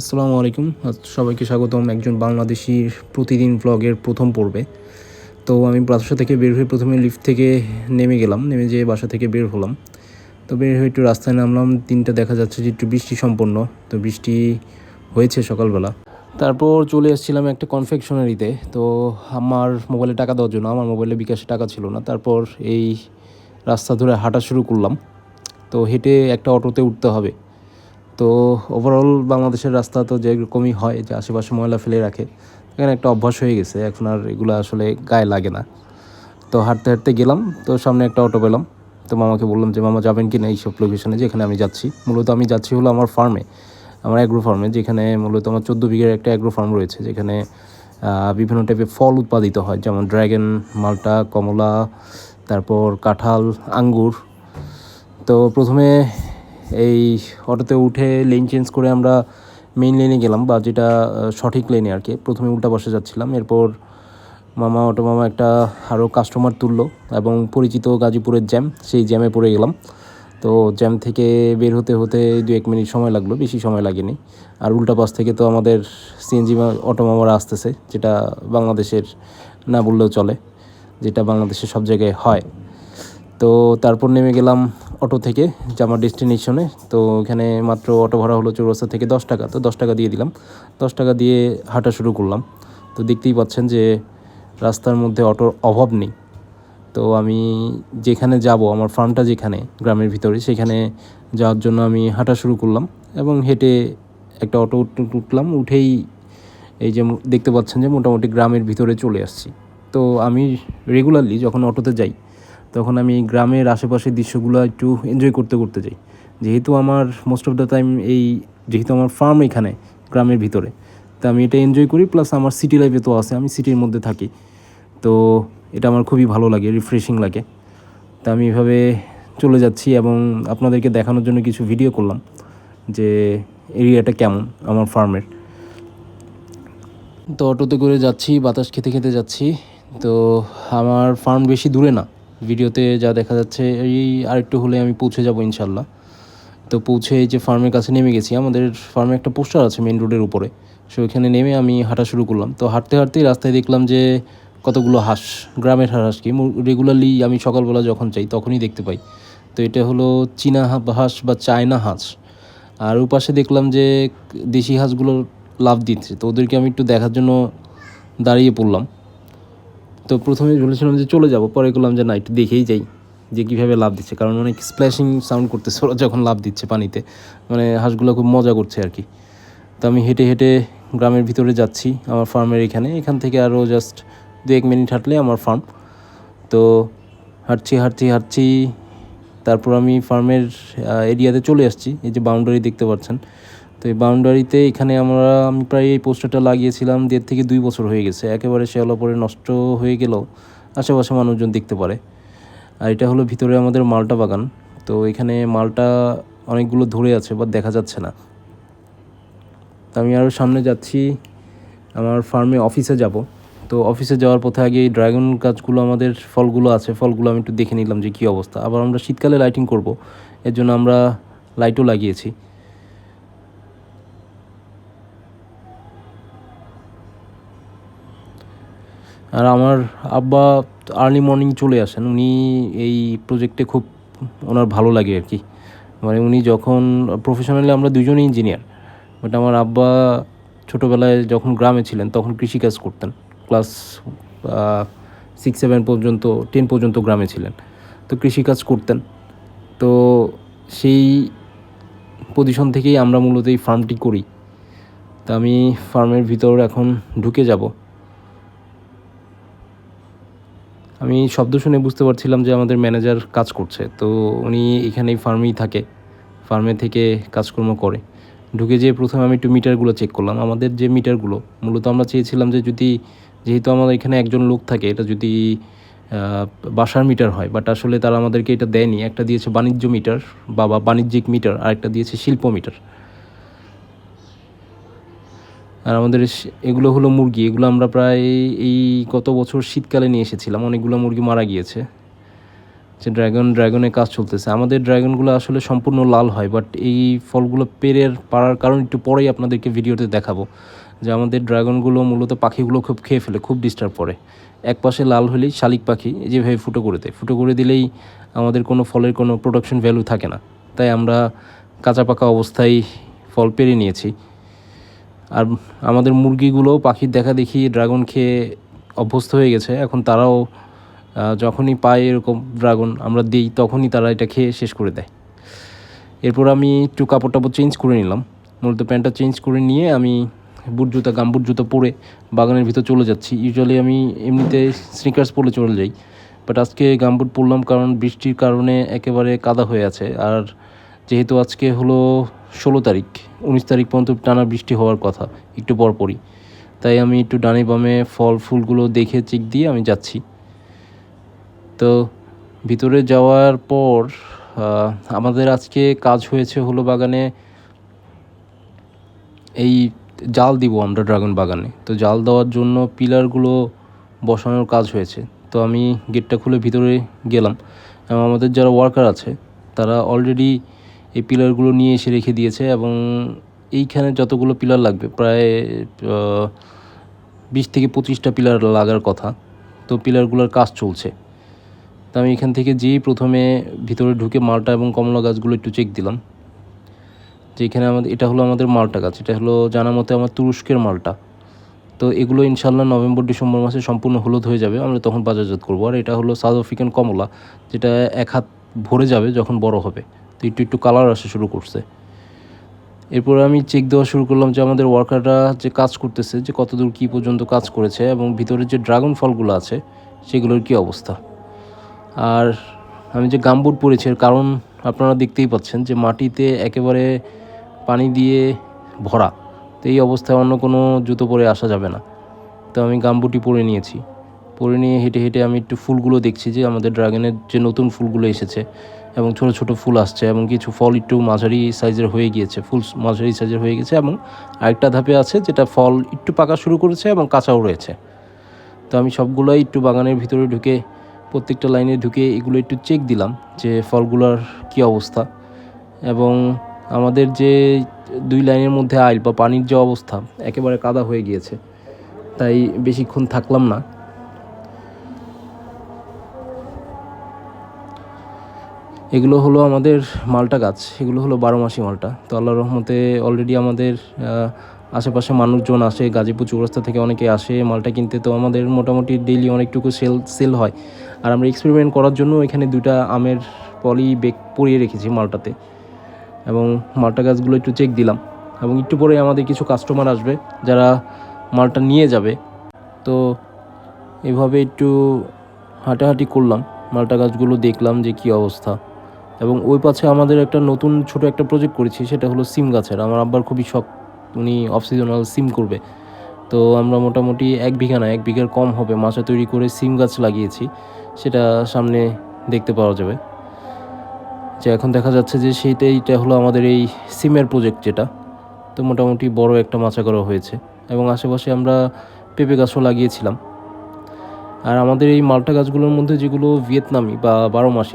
আসসালামু আলাইকুম। সবাইকে স্বাগতম একজন বাংলাদেশির প্রতিদিন ব্লগের প্রথম পর্বে। তো আমি বাসা থেকে বের হয়ে প্রথমে লিফট থেকে নেমে গেলাম, নেমে যেয়ে বাসা থেকে বের হলাম। তো বের হয়ে একটু রাস্তায় নামলাম, দিনটা দেখা যাচ্ছে যে একটু বৃষ্টি সম্পন্ন। তো বৃষ্টি হয়েছে সকালবেলা। তারপর চলে এসেছিলাম একটা কনফেকশনারিতে তো আমার মোবাইলে টাকা দেওয়ার জন্য, আমার মোবাইলে বিকাশে টাকা ছিল না। তারপর এই রাস্তা ধরে হাঁটা শুরু করলাম। তো হেঁটে একটা অটোতে উঠতে হবে। তো ওভারঅল বাংলাদেশের রাস্তা তো যেরকমই হয়, যে আশেপাশে ময়লা ফেলে রাখে, এখানে একটা অভ্যাস হয়ে গেছে। এখন আর এগুলো আসলে গায়ে লাগে না। তো হাঁটতে হাঁটতে গেলাম, তো সামনে একটা অটো পেলাম। তো মামাকে বললাম যে, মামা, যাবেন কি না এইসব লোকেশনে যেখানে আমি যাচ্ছি। মূলত আমি যাচ্ছি হলো আমার ফার্মে আমার অ্যাগ্রো ফার্মে যেখানে মূলত আমার চোদ্দ বিঘের একটা অ্যাগ্রো ফার্ম রয়েছে। যেখানে বিভিন্ন টাইপের ফল উৎপাদিত হয়, যেমন ড্র্যাগন মালটা, কমলা, তারপর কাঁঠাল, আঙ্গুর। তো প্রথমে এই অটোতে উঠে লেন চেঞ্জ করে আমরা মেইন লেনে গেলাম বা যেটা সঠিক লেনে আর কি। প্রথমে উল্টা বসে যাচ্ছিলাম, এরপর মামা, অটো মামা একটা আরও কাস্টমার তুললো এবং পরিচিত গাজীপুরের জ্যাম সেই জ্যামে পড়ে গেলাম। তো জ্যাম থেকে বের হতে হতে দু এক মিনিট সময় লাগল, বেশি সময় লাগেনি। আর উল্টা পাশ থেকে তো আমাদের সিএনজি অটো মামারা আসতেছে, যেটা বাংলাদেশের না বললেও চলে, যেটা বাংলাদেশের সব জায়গায় হয়। তো তারপর নেমে গেলাম অটো থেকে যে আমার ডেস্টিনেশনে, তো এখানে মাত্র অটো ভাড়া হলো চৌরাস্তা থেকে দশ টাকা। তো দশ টাকা দিয়ে দিলাম। দশ টাকা দিয়ে হাঁটা শুরু করলাম। তো দেখতেই পাচ্ছেন যে রাস্তার মধ্যে অটোর অভাব নেই। তো আমি যেখানে যাব, আমার ফার্মটা যেখানে, গ্রামের ভিতরে, সেখানে যাওয়ার জন্য আমি হাঁটা শুরু করলাম এবং হেঁটে একটা অটো উঠলাম। উঠেই এই যে দেখতে পাচ্ছেন যে মোটামুটি গ্রামের ভিতরে চলে আসছি। তো আমি রেগুলারলি যখন অটোতে যাই তখন আমি গ্রামের আশেপাশের দৃশ্যগুলো একটু এনজয় করতে করতে যাই। যেহেতু আমার মোস্ট অফ দ্য টাইম এই, যেহেতু আমার ফার্ম এখানে, গ্রামের ভিতরে, তো আমি এটা এনজয় করি প্লাস আমার সিটি লাইফে তো আছে, আমি সিটির মধ্যে থাকি। তো এটা আমার খুবই ভালো লাগে রিফ্রেশিং লাগে। তা আমি এভাবে চলে যাচ্ছি এবং আপনাদেরকে দেখানোর জন্য কিছু ভিডিও করলাম, যে এরিয়াটা কেমন আমার ফার্মের তো অটোতে করে যাচ্ছি, বাতাস খেতে খেতে যাচ্ছি। তো আমার ফার্ম বেশি দূরে না। ভিডিওতে যা দেখা যাচ্ছে, এই আরেকটু হলে আমি পৌঁছে যাব ইনশাল্লাহ। তো পৌঁছে যে ফার্মের কাছে নেমে গেছি, আমাদের ফার্মে একটা পোস্টার আছে মেন রোডের উপরে। সো ওইখানে নেমে আমি হাঁটা শুরু করলাম। তো হাঁটতে হাঁটতেই রাস্তায় দেখলাম যে কতগুলো হাঁস, গ্রামের হাঁস কি। রেগুলারলি আমি সকালবেলা যখন চাই তখনই দেখতে পাই। তো এটা হলো চীনা হাঁস বা চায়না হাঁস। আর ওপাশে দেখলাম যে দেশি হাঁসগুলো লাভ দিচ্ছে। তো ওদেরকে আমি একটু দেখার জন্য দাঁড়িয়ে পড়লাম। তো প্রথমে বলেছিলাম যে চলে যাব, পরে করলাম যে না, একটু দেখেই যাই, যে কীভাবে লাভ দিচ্ছে। কারণ অনেক স্প্ল্যাশিং সাউন্ড করতেছে ওরা যখন লাভ দিচ্ছে পানিতে। মানে হাঁসগুলো খুব মজা করছে আর কি। তো আমি হেঁটে হেঁটে গ্রামের ভিতরে যাচ্ছি, আমার ফার্মের এখানে। এখান থেকে আরও জাস্ট দু এক মিনিট হাঁটলে আমার ফার্ম তো হাঁটছি হাঁটছি হাঁটছি, তারপর আমি ফার্মের এরিয়াতে চলে আসছি। এই যে বাউন্ডারি দেখতে পাচ্ছেন। তো এই বাউন্ডারিতে এখানে আমরা, আমি প্রায় এই পোস্টারটা লাগিয়েছিলাম, দেড় থেকে দুই বছর হয়ে গেছে। একেবারে শেওলা পরে নষ্ট হয়ে গেলেও আশেপাশে মানুষজন দেখতে পারে। আর এটা হলো ভিতরে আমাদের মালটা বাগান। তো এখানে মালটা অনেকগুলো ধরে আছে, বাট দেখা যাচ্ছে না। তো আমি আরও সামনে যাচ্ছি, আমার ফার্মে অফিসে যাব। তো অফিসে যাওয়ার পথে আগে এই ড্রাগন গাছগুলো, আমাদের ফলগুলো আছে, ফলগুলো আমি একটু দেখে নিলাম যে কী অবস্থা। আবার আমরা শীতকালে লাইটিং করব, এর জন্য আমরা লাইটও লাগিয়েছি। আর আমার আব্বা আর্লি মর্নিং চলে আসেন। উনি এই প্রজেক্টে খুব ওনার ভালো লাগে আর কি। মানে উনি যখন প্রফেশনালি আমরা দুজনেই ইঞ্জিনিয়ার বাট আমার আব্বা ছোটোবেলায় যখন গ্রামে ছিলেন, তখন কৃষিকাজ করতেন। ক্লাস সিক্স সেভেন পর্যন্ত টেন পর্যন্ত গ্রামে ছিলেন। তো কৃষিকাজ করতেন। তো সেই পজিশন থেকেই আমরা মূলত এই ফার্মটি করি। তা আমি ফার্মের ভিতর এখন ঢুকে যাব। আমি শব্দ শুনে বুঝতে পারছিলাম যে আমাদের ম্যানেজার কাজ করছে। তো উনি এখানেই ফার্মেই থাকে ফার্মে থেকে কাজকর্ম করে। ঢুকে যেয়ে প্রথমে আমি একটু মিটারগুলো চেক করলাম। আমাদের যে মিটারগুলো মূলত আমরা চেয়েছিলাম যে যদি, যেহেতু আমাদের এখানে একজন লোক থাকে, এটা যদি বাসার মিটার হয় বাট আসলে তারা আমাদেরকে এটা দেয়নি। একটা দিয়েছে বাণিজ্য মিটার বা বাণিজ্যিক মিটার আর একটা দিয়েছে শিল্প মিটার আর আমাদের এগুলো হলো মুরগি। এগুলো আমরা প্রায় এই গত বছর শীতকালে নিয়ে এসেছিলাম, অনেকগুলো মুরগি মারা গিয়েছে। যে ড্রাগন, ড্রাগনের কাজ চলতেছে। আমাদের ড্রাগনগুলো আসলে সম্পূর্ণ লাল হয় বাট এই ফলগুলো পেরের পাড়ার কারণ একটু পরেই আপনাদেরকে ভিডিওতে দেখাবো। যে আমাদের ড্রাগনগুলো মূলত পাখিগুলো খুব খেয়ে ফেলে, খুব ডিস্টার্ব করে। এক পাশে লাল হলেই শালিক পাখি যেভাবে ফুটো করে দেয়। ফুটো করে দিলেই আমাদের কোনো ফলের কোনো প্রোডাকশন ভ্যালু থাকে না। তাই আমরা কাঁচা পাকা অবস্থায় ফল পেরে নিয়েছি। আর আমাদের মুরগিগুলোও পাখির দেখা দেখি ড্রাগন খেয়ে অভ্যস্ত হয়ে গেছে। এখন তারাও যখনই পায় এরকম ড্রাগন আমরা দিই, তখনই তারা এটা খেয়ে শেষ করে দেয়। এরপর আমি একটু কাপড় টাপড় চেঞ্জ করে নিলাম। মূলত প্যান্টটা চেঞ্জ করে নিয়ে আমি বুট জুতা গামবুট জুতো পরে বাগানের ভিতর চলে যাচ্ছি। ইউজুয়ালি আমি এমনিতে স্নিকার্স পরে চলে যাই বাট আজকে গামবুট পরলাম কারণ বৃষ্টির কারণে একেবারে কাদা হয়ে আছে। আর যেহেতু আজকে হলো ষোলো তারিখ, উনিশ তারিখ পর্যন্ত টানা বৃষ্টি হওয়ার কথা, একটু পরপরই তাই আমি একটু ডানে বামে ফল ফুলগুলো দেখে চেক দিয়ে আমি যাচ্ছি। তো ভিতরে যাওয়ার পর আমাদের আজকে কাজ হয়েছে হলো বাগানে এই জাল দিব আমরা ড্রাগন বাগানে। তো জাল দেওয়ার জন্য পিলারগুলো বসানোর কাজ হয়েছে। তো আমি গেটটা খুলে ভিতরে গেলাম। এবং আমাদের যারা ওয়ার্কার আছে, তারা অলরেডি এই পিলারগুলো নিয়ে এসে রেখে দিয়েছে এবং এইখানে যতগুলো পিলার লাগবে প্রায় বিশ থেকে পঁচিশটা পিলার লাগার কথা। তো পিলারগুলোর কাজ চলছে। তো আমি এখান থেকে যেই প্রথমে ভিতরে ঢুকে মালটা এবং কমলা গাছগুলো একটু চেক দিলাম। যে এখানে আমাদের, এটা হলো আমাদের মালটা গাছ, এটা হলো জানা মতে আমার তুরস্কের মালটা। তো এগুলো ইনশাল্লাহ নভেম্বর, ডিসেম্বর মাসে সম্পূর্ণ হলুদ হয়ে যাবে, আমরা তখন বাজারজাত করব। আর এটা হলো সাউথ আফ্রিকান কমলা, যেটা এক হাত ভরে যাবে যখন বড় হবে। তো একটু একটু কালার আসা শুরু করছে। এরপর আমি চেক দেওয়া শুরু করলাম যে আমাদের ওয়ার্কাররা যে কাজ করতেছে, যে কতদূর কী পর্যন্ত কাজ করেছে এবং ভিতরে যে ড্রাগন ফলগুলো আছে, সেগুলোর কী অবস্থা। আর আমি যে গামবুট পরেছি কারণ আপনারা দেখতেই পাচ্ছেন যে মাটিতে একেবারে পানি দিয়ে ভরা, তো এই অবস্থায় অন্য কোনো জুতো পরে আসা যাবে না। তো আমি গামবুটি পরে নিয়েছি। পরে নিয়ে হেঁটে হেঁটে আমি একটু ফুলগুলো দেখছি যে আমাদের ড্রাগনের যে নতুন ফুলগুলো এসেছে এবং ছোট ছোট ফুল আসছে এবং কিছু ফল একটু মাঝারি সাইজের হয়ে গিয়েছে, ফুল মাঝারি সাইজের হয়ে গেছে এবং আরেকটা ধাপে আছে যেটা ফল একটু পাকা শুরু করেছে এবং কাঁচাও রয়েছে। তো আমি সবগুলোই একটু বাগানের ভিতরে ঢুকে, প্রত্যেকটা লাইনে ঢুকে এগুলো একটু চেক দিলাম যে ফলগুলোর কী অবস্থা। এবং আমাদের যে দুই লাইনের মধ্যে আইল বা পানির যে অবস্থা, একেবারে কাদা হয়ে গিয়েছে। তাই বেশিক্ষণ থাকলাম না। এগুলো হলো আমাদের মালটা গাছ, এগুলো হলো বারো মাসি মালটা। তো আল্লাহ রহমতে অলরেডি আমাদের আশেপাশে মানুষজন আসে, গাজীপুর চৌরাস্তা থেকে অনেকে আসে মালটা কিনতে। তো আমাদের মোটামুটি ডেইলি অনেকটুকু সেল সেল হয়। আর আমরা এক্সপেরিমেন্ট করার জন্য এখানে দুইটা আমের পলি বেগ পরিয়ে রেখেছি মালটাতে। এবং মালটা গাছগুলো একটু চেক দিলাম। এবং একটু পরে আমাদের কিছু কাস্টমার আসবে, যারা মালটা নিয়ে যাবে। তো এভাবে একটু হাঁটাহাঁটি করলাম, মালটা গাছগুলো দেখলাম যে কী অবস্থা। এবং ওই পাশে আমাদের একটা নতুন ছোট একটা প্রজেক্ট করেছি, সেটা হলো সিম গাছের। আমার আব্বার খুবই শখ, উনি অফ সিজনাল সিম করবে। তো আমরা মোটামুটি এক বিঘা না, এক বিঘার কম হবে মাচা তৈরি করে সিম গাছ লাগিয়েছি, সেটা সামনে দেখতে পাওয়া যাবে। যে এখন দেখা যাচ্ছে যে সেইটাইটা হলো আমাদের এই সিমের প্রজেক্ট যেটা। তো মোটামুটি বড় একটা মাচা করা হয়েছে এবং আশেপাশে আমরা পেঁপে গাছও লাগিয়েছিলাম। আর আমাদের এই মালটা গাছগুলোর মধ্যে যেগুলো ভিয়েতনামি বা বারো মাসি